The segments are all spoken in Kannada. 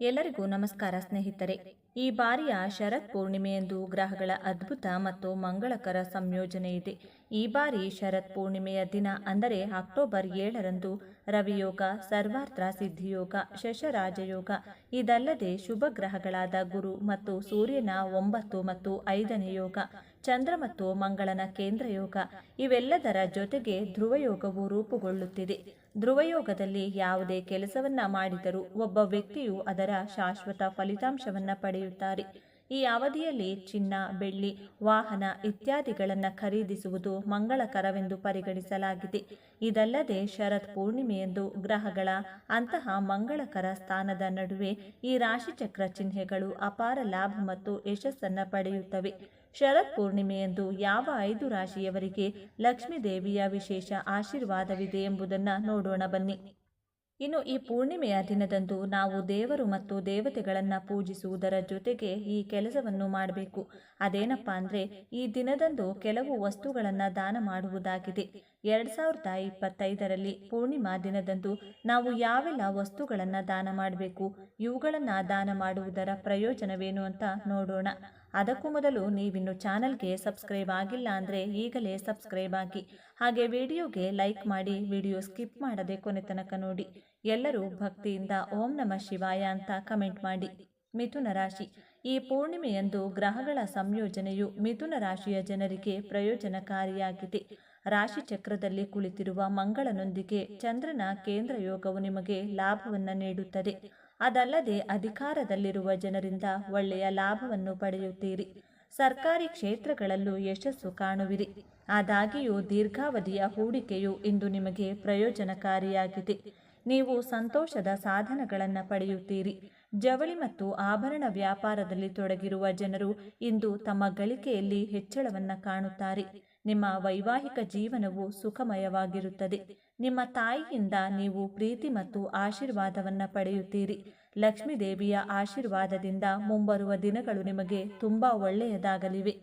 ಎಲ್ಲರಿಗೂ ನಮಸ್ಕಾರ ಸ್ನೇಹಿತರೆ. ಈ ಬಾರಿಯ ಶರತ್ ಪೂರ್ಣಿಮೆಯಂದು ಗ್ರಹಗಳ ಅದ್ಭುತ ಮತ್ತು ಮಂಗಳಕರ ಸಂಯೋಜನೆ ಇದೆ. ಈ ಬಾರಿ ಶರತ್ ಪೂರ್ಣಿಮೆಯ ದಿನ ಅಂದರೆ ಅಕ್ಟೋಬರ್ ಏಳರಂದು ರವಿಯೋಗ, ಸರ್ವಾರ್ಥ ಸಿದ್ಧಿಯೋಗ, ಶಶರಾಜಯೋಗ. ಇದಲ್ಲದೆ ಶುಭ ಗ್ರಹಗಳಾದ ಗುರು ಮತ್ತು ಸೂರ್ಯನ ಒಂಬತ್ತು ಮತ್ತು ಐದನೇ ಯೋಗ. ಚಂದ್ರ ಮತ್ತು ಮಂಗಳನ ಕೇಂದ್ರ ಯೋಗ ಇವೆಲ್ಲದರ ಜೊತೆಗೆ ಧ್ರುವಯೋಗವು ರೂಪುಗೊಳ್ಳುತ್ತಿದೆ. ಧ್ರುವಯೋಗದಲ್ಲಿ ಯಾವುದೇ ಕೆಲಸವನ್ನ ಮಾಡಿದರೂ ಒಬ್ಬ ವ್ಯಕ್ತಿಯು ಅದರ ಶಾಶ್ವತ ಫಲಿತಾಂಶವನ್ನ ಪಡೆಯುತ್ತಾರೆ. ಈ ಅವಧಿಯಲ್ಲಿ ಚಿನ್ನ, ಬೆಳ್ಳಿ, ವಾಹನ ಇತ್ಯಾದಿಗಳನ್ನು ಖರೀದಿಸುವುದು ಮಂಗಳಕರವೆಂದು ಪರಿಗಣಿಸಲಾಗಿದೆ. ಇದಲ್ಲದೆ ಶರತ್ ಪೂರ್ಣಿಮೆಯಂದು ಗ್ರಹಗಳ ಅಂತಹ ಮಂಗಳಕರ ಸ್ಥಾನದ ನಡುವೆ ಈ ರಾಶಿಚಕ್ರ ಚಿಹ್ನೆಗಳು ಅಪಾರ ಲಾಭ ಮತ್ತು ಯಶಸ್ಸನ್ನು ಪಡೆಯುತ್ತವೆ. ಶರತ್ ಪೂರ್ಣಿಮೆಯಂದು ಯಾವ ಐದು ರಾಶಿಯವರಿಗೆ ಲಕ್ಷ್ಮೀದೇವಿಯ ವಿಶೇಷ ಆಶೀರ್ವಾದವಿದೆ ಎಂಬುದನ್ನು ನೋಡೋಣ ಬನ್ನಿ. ಇನ್ನು ಈ ಪೂರ್ಣಿಮೆಯ ದಿನದಂದು ನಾವು ದೇವರು ಮತ್ತು ದೇವತೆಗಳನ್ನು ಪೂಜಿಸುವುದರ ಜೊತೆಗೆ ಈ ಕೆಲಸವನ್ನು ಮಾಡಬೇಕು. ಅದೇನಪ್ಪ ಅಂದರೆ, ಈ ದಿನದಂದು ಕೆಲವು ವಸ್ತುಗಳನ್ನು ದಾನ ಮಾಡುವುದಾಗಿದೆ. ಎರಡು ಸಾವಿರದ ಇಪ್ಪತ್ತೈದರಲ್ಲಿ ಪೂರ್ಣಿಮಾ ದಿನದಂದು ನಾವು ಯಾವೆಲ್ಲ ವಸ್ತುಗಳನ್ನು ದಾನ ಮಾಡಬೇಕು, ಇವುಗಳನ್ನು ದಾನ ಮಾಡುವುದರ ಪ್ರಯೋಜನವೇನು ಅಂತ ನೋಡೋಣ. ಅದಕ್ಕೂ ಮೊದಲು ನೀವಿನ್ನು ಚಾನಲ್ಗೆ ಸಬ್ಸ್ಕ್ರೈಬ್ ಆಗಿಲ್ಲ ಅಂದರೆ ಈಗಲೇ ಸಬ್ಸ್ಕ್ರೈಬ್ ಆಗಿ ಹಾಗೆ ವಿಡಿಯೋಗೆ ಲೈಕ್ ಮಾಡಿ, ವಿಡಿಯೋ ಸ್ಕಿಪ್ ಮಾಡದೆ ಕೊನೆ ತನಕ ನೋಡಿ. ಎಲ್ಲರೂ ಭಕ್ತಿಯಿಂದ ಓಂ ನಮ ಶಿವಾಯ ಅಂತ ಕಮೆಂಟ್ ಮಾಡಿ. ಮಿಥುನ ರಾಶಿ. ಈ ಪೂರ್ಣಿಮೆಯಂದು ಗ್ರಹಗಳ ಸಂಯೋಜನೆಯು ಮಿಥುನ ರಾಶಿಯ ಜನರಿಗೆ ಪ್ರಯೋಜನಕಾರಿಯಾಗಿದೆ. ರಾಶಿ ಚಕ್ರದಲ್ಲಿ ಕುಳಿತಿರುವ ಮಂಗಳನೊಂದಿಗೆ ಚಂದ್ರನ ಕೇಂದ್ರ ಯೋಗವು ನಿಮಗೆ ಲಾಭವನ್ನು ನೀಡುತ್ತದೆ. ಅದಲ್ಲದೆ ಅಧಿಕಾರದಲ್ಲಿರುವ ಜನರಿಂದ ಒಳ್ಳೆಯ ಲಾಭವನ್ನು ಪಡೆಯುತ್ತೀರಿ. ಸರ್ಕಾರಿ ಕ್ಷೇತ್ರಗಳಲ್ಲೂ ಯಶಸ್ಸು ಕಾಣುವಿರಿ. ಆದಾಗಿಯೂ ದೀರ್ಘಾವಧಿಯ ಹೂಡಿಕೆಯು ಇಂದು ನಿಮಗೆ ಪ್ರಯೋಜನಕಾರಿಯಾಗಿದೆ. ನೀವು ಸಂತೋಷದ ಸಾಧನಗಳನ್ನು ಪಡೆಯುತ್ತೀರಿ. ಜವಳಿ ಮತ್ತು ಆಭರಣ ವ್ಯಾಪಾರದಲ್ಲಿ ತೊಡಗಿರುವ ಜನರು ಇಂದು ತಮ್ಮ ಗಳಿಕೆಯಲ್ಲಿ ಹೆಚ್ಚಳವನ್ನು ಕಾಣುತ್ತಾರೆ. ನಿಮ್ಮ ವೈವಾಹಿಕ ಜೀವನವು ಸುಖಮಯವಾಗಿರುತ್ತದೆ. ನಿಮ್ಮ ತಾಯಿಯಿಂದ ನೀವು ಪ್ರೀತಿ ಮತ್ತು ಆಶೀರ್ವಾದವನ್ನು ಪಡೆಯುತ್ತೀರಿ. ಲಕ್ಷ್ಮೀದೇವಿಯ ಆಶೀರ್ವಾದದಿಂದ ಮುಂಬರುವ ದಿನಗಳು ನಿಮಗೆ ತುಂಬ ಒಳ್ಳೆಯದಾಗಲಿವೆ.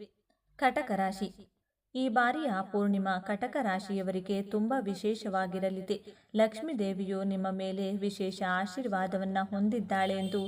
ಕಟಕ ರಾಶಿ. ಈ ಬಾರಿಯ ಪೂರ್ಣಿಮಾ ಕಟಕ ರಾಶಿಯವರಿಗೆ ತುಂಬ ವಿಶೇಷವಾಗಿರಲಿದೆ. ಲಕ್ಷ್ಮೀದೇವಿಯು ನಿಮ್ಮ ಮೇಲೆ ವಿಶೇಷ ಆಶೀರ್ವಾದವನ್ನು ಹೊಂದಿದ್ದಾಳೆ ಎಂದು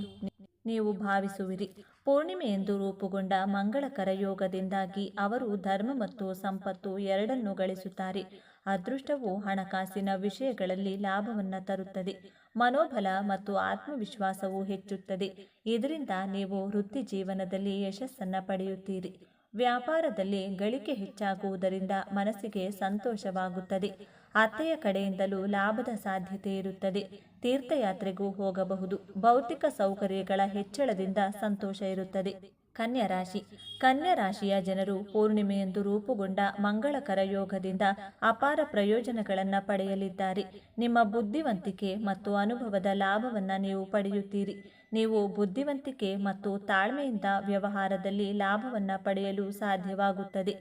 ನೀವು ಭಾವಿಸುವಿರಿ. ಪೂರ್ಣಿಮೆ ಎಂದು ರೂಪುಗೊಂಡ ಮಂಗಳಕರ ಯೋಗದಿಂದಾಗಿ ಅವರು ಧರ್ಮ ಮತ್ತು ಸಂಪತ್ತು ಎರಡನ್ನೂ ಗಳಿಸುತ್ತಾರೆ. ಅದೃಷ್ಟವು ಹಣಕಾಸಿನ ವಿಷಯಗಳಲ್ಲಿ ಲಾಭವನ್ನು ತರುತ್ತದೆ. ಮನೋಬಲ ಮತ್ತು ಆತ್ಮವಿಶ್ವಾಸವು ಹೆಚ್ಚುತ್ತದೆ. ಇದರಿಂದ ನೀವು ವೃತ್ತಿ ಜೀವನದಲ್ಲಿ ಯಶಸ್ಸನ್ನು ಪಡೆಯುತ್ತೀರಿ. ವ್ಯಾಪಾರದಲ್ಲಿ ಗಳಿಕೆ ಹೆಚ್ಚಾಗುವುದರಿಂದ ಮನಸ್ಸಿಗೆ ಸಂತೋಷವಾಗುತ್ತದೆ. ಅತ್ತೆಯ ಕಡೆಯಿಂದಲೂ ಲಾಭದ ಸಾಧ್ಯತೆ ಇರುತ್ತದೆ. ತೀರ್ಥಯಾತ್ರೆಗೂ ಹೋಗಬಹುದು. ಭೌತಿಕ ಸೌಕರ್ಯಗಳ ಹೆಚ್ಚಳದಿಂದ ಸಂತೋಷ ಇರುತ್ತದೆ. ಕನ್ಯಾ ರಾಶಿ. ಕನ್ಯಾ ರಾಶಿಯ ಜನರು ಪೂರ್ಣಿಮೆಯಂದು ರೂಪುಗೊಂಡ ಮಂಗಳಕರ ಯೋಗದಿಂದ ಅಪಾರ ಪ್ರಯೋಜನಗಳನ್ನು ಪಡೆಯಲಿದ್ದಾರೆ. ನಿಮ್ಮ ಬುದ್ಧಿವಂತಿಕೆ ಮತ್ತು ಅನುಭವದ ಲಾಭವನ್ನು ನೀವು ಪಡೆಯುತ್ತೀರಿ. ನೀವು ಬುದ್ಧಿವಂತಿಕೆ ಮತ್ತು ತಾಳ್ಮೆಯಿಂದ ವ್ಯವಹಾರದಲ್ಲಿ ಲಾಭವನ್ನು ಪಡೆಯಲು ಸಾಧ್ಯವಾಗುತ್ತದೆ.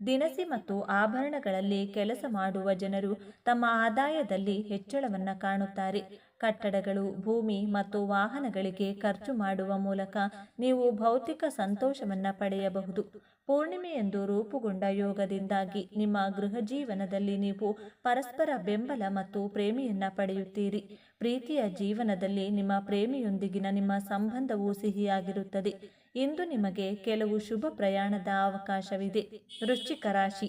ದಿನಸಿ ಮತ್ತು ಆಭರಣಗಳಲ್ಲಿ ಕೆಲಸ ಮಾಡುವ ಜನರು ತಮ್ಮ ಆದಾಯದಲ್ಲಿ ಹೆಚ್ಚಳವನ್ನು ಕಾಣುತ್ತಾರೆ. ಕಟ್ಟಡಗಳು, ಭೂಮಿ ಮತ್ತು ವಾಹನಗಳಿಗೆ ಖರ್ಚು ಮಾಡುವ ಮೂಲಕ ನೀವು ಭೌತಿಕ ಸಂತೋಷವನ್ನು ಪಡೆಯಬಹುದು. ಪೂರ್ಣಿಮೆಯೆಂದು ರೂಪುಗೊಂಡ ಯೋಗದಿಂದಾಗಿ ನಿಮ್ಮ ಗೃಹ ಜೀವನದಲ್ಲಿ ನೀವು ಪರಸ್ಪರ ಬೆಂಬಲ ಮತ್ತು ಪ್ರೇಮಿಯನ್ನ ಪಡೆಯುತ್ತೀರಿ. ಪ್ರೀತಿಯ ಜೀವನದಲ್ಲಿ ನಿಮ್ಮ ಪ್ರೇಮಿಯೊಂದಿಗಿನ ನಿಮ್ಮ ಸಂಬಂಧವು ಸಿಹಿಯಾಗಿರುತ್ತದೆ. ಇಂದು ನಿಮಗೆ ಕೆಲವು ಶುಭ ಪ್ರಯಾಣದ ಅವಕಾಶವಿದೆ. ವೃಶ್ಚಿಕ ರಾಶಿ.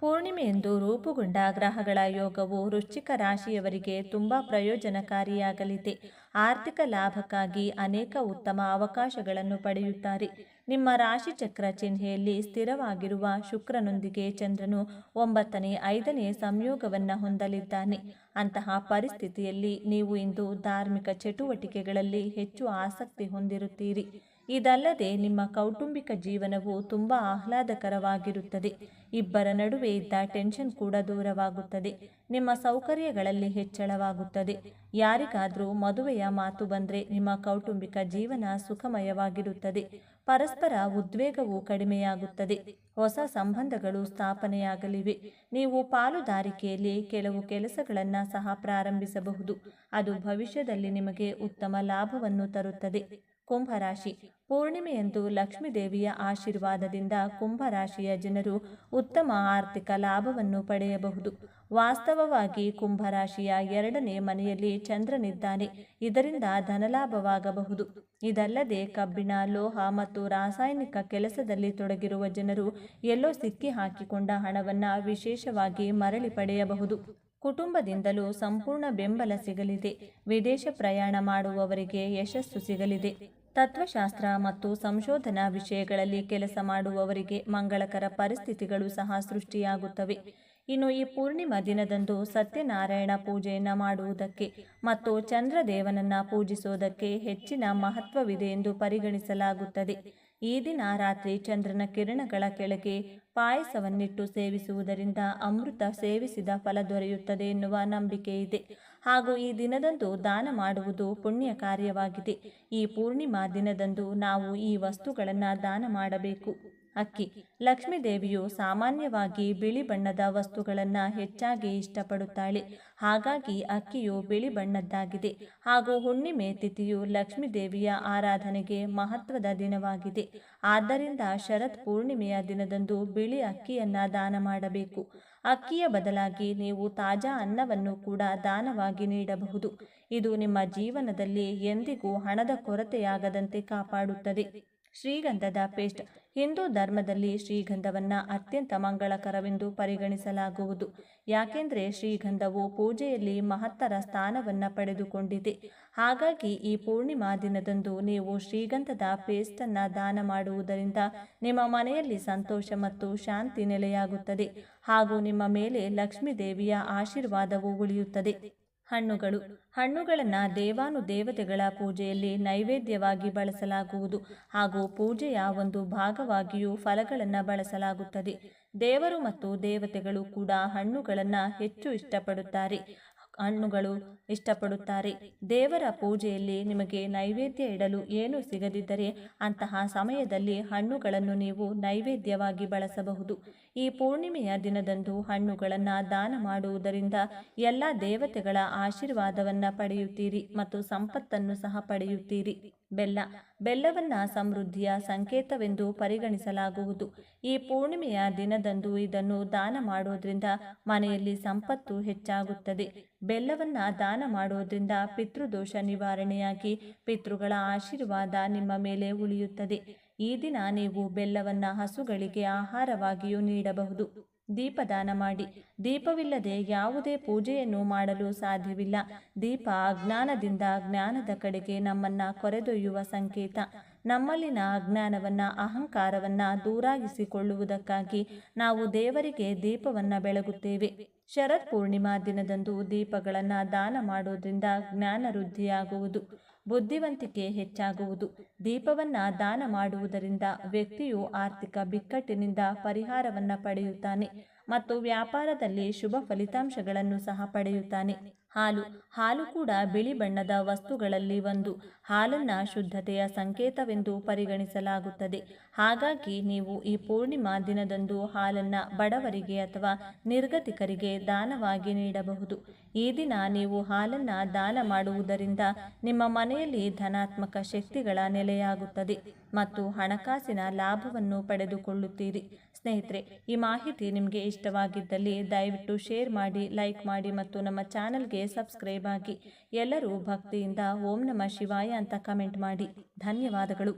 ಪೂರ್ಣಿಮೆಯೆಂದು ರೂಪುಗೊಂಡ ಗ್ರಹಗಳ ಯೋಗವು ವೃಶ್ಚಿಕ ರಾಶಿಯವರಿಗೆ ತುಂಬ ಪ್ರಯೋಜನಕಾರಿಯಾಗಲಿದೆ. ಆರ್ಥಿಕ ಲಾಭಕ್ಕಾಗಿ ಅನೇಕ ಉತ್ತಮ ಅವಕಾಶಗಳನ್ನು ಪಡೆಯುತ್ತಾರೆ. ನಿಮ್ಮ ರಾಶಿಚಕ್ರ ಚಿಹ್ನೆಯಲ್ಲಿ ಸ್ಥಿರವಾಗಿರುವ ಶುಕ್ರನೊಂದಿಗೆ ಚಂದ್ರನು ಒಂಬತ್ತನೇ, ಐದನೇ ಸಂಯೋಗವನ್ನು ಹೊಂದಲಿದ್ದಾನೆ. ಅಂತಹ ಪರಿಸ್ಥಿತಿಯಲ್ಲಿ ನೀವು ಇಂದು ಧಾರ್ಮಿಕ ಚಟುವಟಿಕೆಗಳಲ್ಲಿ ಹೆಚ್ಚು ಆಸಕ್ತಿ ಹೊಂದಿರುತ್ತೀರಿ. ಇದಲ್ಲದೆ ನಿಮ್ಮ ಕೌಟುಂಬಿಕ ಜೀವನವು ತುಂಬ ಆಹ್ಲಾದಕರವಾಗಿರುತ್ತದೆ. ಇಬ್ಬರ ನಡುವೆ ಇದ್ದ ಟೆನ್ಷನ್ ಕೂಡ ದೂರವಾಗುತ್ತದೆ. ನಿಮ್ಮ ಸೌಕರ್ಯಗಳಲ್ಲಿ ಹೆಚ್ಚಳವಾಗುತ್ತದೆ. ಯಾರಿಗಾದರೂ ಮದುವೆಯ ಮಾತು ಬಂದರೆ ನಿಮ್ಮ ಕೌಟುಂಬಿಕ ಜೀವನ ಸುಖಮಯವಾಗಿರುತ್ತದೆ. ಪರಸ್ಪರ ಉದ್ವೇಗವು ಕಡಿಮೆಯಾಗುತ್ತದೆ. ಹೊಸ ಸಂಬಂಧಗಳು ಸ್ಥಾಪನೆಯಾಗಲಿವೆ. ನೀವು ಪಾಲುದಾರಿಕೆಯಲ್ಲಿ ಕೆಲವು ಕೆಲಸಗಳನ್ನು ಸಹ ಪ್ರಾರಂಭಿಸಬಹುದು. ಅದು ಭವಿಷ್ಯದಲ್ಲಿ ನಿಮಗೆ ಉತ್ತಮ ಲಾಭವನ್ನು ತರುತ್ತದೆ. ಕುಂಭರಾಶಿ. ಪೂರ್ಣಿಮೆಯಂದು ಲಕ್ಷ್ಮೀದೇವಿಯ ಆಶೀರ್ವಾದದಿಂದ ಕುಂಭರಾಶಿಯ ಜನರು ಉತ್ತಮ ಆರ್ಥಿಕ ಲಾಭವನ್ನು ಪಡೆಯಬಹುದು. ವಾಸ್ತವವಾಗಿ ಕುಂಭರಾಶಿಯ ಎರಡನೇ ಮನೆಯಲ್ಲಿ ಚಂದ್ರನಿದ್ದಾನೆ. ಇದರಿಂದ ಧನಲಾಭವಾಗಬಹುದು. ಇದಲ್ಲದೆ ಕಬ್ಬಿಣ, ಲೋಹ ಮತ್ತು ರಾಸಾಯನಿಕ ಕೆಲಸದಲ್ಲಿ ತೊಡಗಿರುವ ಜನರು ಎಲ್ಲೋ ಸಿಕ್ಕಿ ಹಾಕಿಕೊಂಡ ಹಣವನ್ನು ವಿಶೇಷವಾಗಿ ಮರಳಿ ಪಡೆಯಬಹುದು. ಕುಟುಂಬದಿಂದಲೂ ಸಂಪೂರ್ಣ ಬೆಂಬಲ ಸಿಗಲಿದೆ. ವಿದೇಶ ಪ್ರಯಾಣ ಮಾಡುವವರಿಗೆ ಯಶಸ್ಸು ಸಿಗಲಿದೆ. ತತ್ವಶಾಸ್ತ್ರ ಮತ್ತು ಸಂಶೋಧನಾ ವಿಷಯಗಳಲ್ಲಿ ಕೆಲಸ ಮಾಡುವವರಿಗೆ ಮಂಗಳಕರ ಪರಿಸ್ಥಿತಿಗಳು ಸಹ ಸೃಷ್ಟಿಯಾಗುತ್ತವೆ. ಇನ್ನು ಈ ಪೂರ್ಣಿಮಾ ದಿನದಂದು ಸತ್ಯನಾರಾಯಣ ಪೂಜೆಯನ್ನು ಮಾಡುವುದಕ್ಕೆ ಮತ್ತು ಚಂದ್ರದೇವನನ್ನ ಪೂಜಿಸುವುದಕ್ಕೆ ಹೆಚ್ಚಿನ ಮಹತ್ವವಿದೆ ಎಂದು ಪರಿಗಣಿಸಲಾಗುತ್ತದೆ. ಈ ದಿನ ರಾತ್ರಿ ಚಂದ್ರನ ಕಿರಣಗಳ ಕೆಳಗೆ ಪಾಯಸವನ್ನಿಟ್ಟು ಸೇವಿಸುವುದರಿಂದ ಅಮೃತ ಸೇವಿಸಿದ ಫಲ ದೊರೆಯುತ್ತದೆ ಎನ್ನುವ ನಂಬಿಕೆ ಇದೆ ಹಾಗೂ ಈ ದಿನದಂದು ದಾನ ಮಾಡುವುದು ಪುಣ್ಯ ಕಾರ್ಯವಾಗಿದೆ. ಈ ಪೂರ್ಣಿಮಾ ದಿನದಂದು ನಾವು ಈ ವಸ್ತುಗಳನ್ನು ದಾನ ಮಾಡಬೇಕು. ಅಕ್ಕಿ, ಲಕ್ಷ್ಮೀದೇವಿಯು ಸಾಮಾನ್ಯವಾಗಿ ಬಿಳಿ ಬಣ್ಣದ ವಸ್ತುಗಳನ್ನು ಹೆಚ್ಚಾಗಿ ಇಷ್ಟಪಡುತ್ತಾಳೆ. ಹಾಗಾಗಿ ಅಕ್ಕಿಯು ಬಿಳಿ ಬಣ್ಣದ್ದಾಗಿದೆ ಹಾಗೂ ಹುಣ್ಣಿಮೆ ತಿಥಿಯು ಲಕ್ಷ್ಮೀದೇವಿಯ ಆರಾಧನೆಗೆ ಮಹತ್ವದ ದಿನವಾಗಿದೆ. ಆದ್ದರಿಂದ ಶರತ್ ಪೂರ್ಣಿಮೆಯ ದಿನದಂದು ಬಿಳಿ ಅಕ್ಕಿಯನ್ನು ದಾನ ಮಾಡಬೇಕು. ಅಕ್ಕಿಯ ಬದಲಾಗಿ ನೀವು ತಾಜಾ ಅನ್ನವನ್ನು ಕೂಡ ದಾನವಾಗಿ ನೀಡಬಹುದು. ಇದು ನಿಮ್ಮ ಜೀವನದಲ್ಲಿ ಎಂದಿಗೂ ಹಣದ ಕೊರತೆಯಾಗದಂತೆ ಕಾಪಾಡುತ್ತದೆ. ಶ್ರೀಗಂಧದ ಪೇಸ್ಟ್ ಹಿಂದೂ ಧರ್ಮದಲ್ಲಿ ಶ್ರೀಗಂಧವನ್ನ ಅತ್ಯಂತ ಮಂಗಳಕರವೆಂದು ಪರಿಗಣಿಸಲಾಗುವುದು. ಯಾಕೆಂದರೆ ಶ್ರೀಗಂಧವು ಪೂಜೆಯಲ್ಲಿ ಮಹತ್ತರ ಸ್ಥಾನವನ್ನು ಪಡೆದುಕೊಂಡಿದೆ. ಹಾಗಾಗಿ ಈ ಪೂರ್ಣಿಮಾ ದಿನದಂದು ನೀವು ಶ್ರೀಗಂಧದ ಪೇಸ್ಟನ್ನು ದಾನ ಮಾಡುವುದರಿಂದ ನಿಮ್ಮ ಮನೆಯಲ್ಲಿ ಸಂತೋಷ ಮತ್ತು ಶಾಂತಿ ನೆಲೆಯಾಗುತ್ತದೆ ಹಾಗೂ ನಿಮ್ಮ ಮೇಲೆ ಲಕ್ಷ್ಮೀ ದೇವಿಯ ಆಶೀರ್ವಾದವು ಉಳಿಯುತ್ತದೆ. ಹಣ್ಣುಗಳು. ಹಣ್ಣುಗಳನ್ನು ದೇವಾನು ದೇವತೆಗಳ ಪೂಜೆಯಲ್ಲಿ ನೈವೇದ್ಯವಾಗಿ ಬಳಸಲಾಗುವುದು ಹಾಗೂ ಪೂಜೆಯ ಒಂದು ಭಾಗವಾಗಿಯೂ ಫಲಗಳನ್ನು ಬಳಸಲಾಗುತ್ತದೆ. ದೇವರು ಮತ್ತು ದೇವತೆಗಳು ಕೂಡ ಹಣ್ಣುಗಳನ್ನು ಹೆಚ್ಚು ಇಷ್ಟಪಡುತ್ತಾರೆ. ಹಣ್ಣುಗಳು ಇಷ್ಟಪಡುತ್ತಾರೆ. ದೇವರ ಪೂಜೆಯಲ್ಲಿ ನಿಮಗೆ ನೈವೇದ್ಯ ಇಡಲು ಏನು ಸಿಗದಿದ್ದರೆ ಅಂತಹ ಸಮಯದಲ್ಲಿ ಹಣ್ಣುಗಳನ್ನು ನೀವು ನೈವೇದ್ಯವಾಗಿ ಬಳಸಬಹುದು. ಈ ಪೂರ್ಣಿಮೆಯ ದಿನದಂದು ಹಣ್ಣುಗಳನ್ನು ದಾನ ಮಾಡುವುದರಿಂದ ಎಲ್ಲ ದೇವತೆಗಳ ಆಶೀರ್ವಾದವನ್ನು ಪಡೆಯುತ್ತೀರಿ ಮತ್ತು ಸಂಪತ್ತನ್ನು ಸಹ ಪಡೆಯುತ್ತೀರಿ. ಬೆಲ್ಲ. ಬೆಲ್ಲವನ್ನ ಸಮೃದ್ಧಿಯ ಸಂಕೇತವೆಂದು ಪರಿಗಣಿಸಲಾಗುವುದು. ಈ ಪೂರ್ಣಿಮೆಯ ದಿನದಂದು ಇದನ್ನು ದಾನ ಮಾಡುವುದರಿಂದ ಮನೆಯಲ್ಲಿ ಸಂಪತ್ತು ಹೆಚ್ಚಾಗುತ್ತದೆ. ಬೆಲ್ಲವನ್ನ ದಾನ ಮಾಡುವುದರಿಂದ ಪಿತೃದೋಷ ನಿವಾರಣೆಯಾಗಿ ಪಿತೃಗಳ ಆಶೀರ್ವಾದ ನಿಮ್ಮ ಮೇಲೆ ಉಳಿಯುತ್ತದೆ. ಈ ದಿನ ನೀವು ಬೆಲ್ಲವನ್ನ ಹಸುಗಳಿಗೆ ಆಹಾರವಾಗಿಯೂ ನೀಡಬಹುದು. ದೀಪದಾನ ಮಾಡಿ. ದೀಪವಿಲ್ಲದೆ ಯಾವುದೇ ಪೂಜೆಯನ್ನು ಮಾಡಲು ಸಾಧ್ಯವಿಲ್ಲ. ದೀಪ ಅಜ್ಞಾನದಿಂದ ಜ್ಞಾನದ ಕಡೆಗೆ ನಮ್ಮನ್ನ ಕೊರೆದೊಯ್ಯುವ ಸಂಕೇತ. ನಮ್ಮಲ್ಲಿನ ಅಜ್ಞಾನವನ್ನ, ಅಹಂಕಾರವನ್ನ ದೂರಾಗಿಸಿಕೊಳ್ಳುವುದಕ್ಕಾಗಿ ನಾವು ದೇವರಿಗೆ ದೀಪವನ್ನ ಬೆಳಗುತ್ತೇವೆ. ಶರತ್ ಪೂರ್ಣಿಮಾ ದಿನದಂದು ದೀಪಗಳನ್ನು ದಾನ ಮಾಡೋದ್ರಿಂದ ಜ್ಞಾನ ವೃದ್ಧಿಯಾಗುವುದು, ಬುದ್ಧಿವಂತಿಕೆ ಹೆಚ್ಚಾಗುವುದು. ದೀಪವನ್ನು ದಾನ ಮಾಡುವುದರಿಂದ ವ್ಯಕ್ತಿಯು ಆರ್ಥಿಕ ಬಿಕ್ಕಟ್ಟಿನಿಂದ ಪರಿಹಾರವನ್ನು ಪಡೆಯುತ್ತಾನೆ ಮತ್ತು ವ್ಯಾಪಾರದಲ್ಲಿ ಶುಭ ಫಲಿತಾಂಶಗಳನ್ನು ಸಹ ಪಡೆಯುತ್ತಾನೆ. ಹಾಲು. ಹಾಲು ಕೂಡ ಬಿಳಿ ಬಣ್ಣದ ವಸ್ತುಗಳಲ್ಲಿ ಒಂದು. ಹಾಲನ್ನ ಶುದ್ಧತೆಯ ಸಂಕೇತವೆಂದು ಪರಿಗಣಿಸಲಾಗುತ್ತದೆ. ಹಾಗಾಗಿ ನೀವು ಈ ಪೂರ್ಣಿಮಾ ದಿನದಂದು ಹಾಲನ್ನ ಬಡವರಿಗೆ ಅಥವಾ ನಿರ್ಗತಿಕರಿಗೆ ದಾನವಾಗಿ ನೀಡಬಹುದು. ಈ ದಿನ ನೀವು ಹಾಲನ್ನ ದಾನ ಮಾಡುವುದರಿಂದ ನಿಮ್ಮ ಮನೆಯಲ್ಲಿ ಧನಾತ್ಮಕ ಶಕ್ತಿಗಳ ನೆಲೆಯಾಗುತ್ತದೆ ಮತ್ತು ಹಣಕಾಸಿನ ಲಾಭವನ್ನು ಪಡೆದುಕೊಳ್ಳುತ್ತೀರಿ. ಸ್ನೇಹಿತರೆ, ಈ ಮಾಹಿತಿ ನಿಮಗೆ ಇಷ್ಟವಾಗಿದ್ದಲ್ಲಿ ದಯವಿಟ್ಟು ಶೇರ್ ಮಾಡಿ, ಲೈಕ್ ಮಾಡಿ ಮತ್ತು ನಮ್ಮ ಚಾನಲ್ಗೆ ಸಬ್ಸ್ಕ್ರೈಬ್ ಆಗಿ. ಎಲ್ಲರೂ ಭಕ್ತಿಯಿಂದ ಓಂ ನಮ ಶಿವಾಯ ಅಂತ ಕಮೆಂಟ್ ಮಾಡಿ. ಧನ್ಯವಾದಗಳು.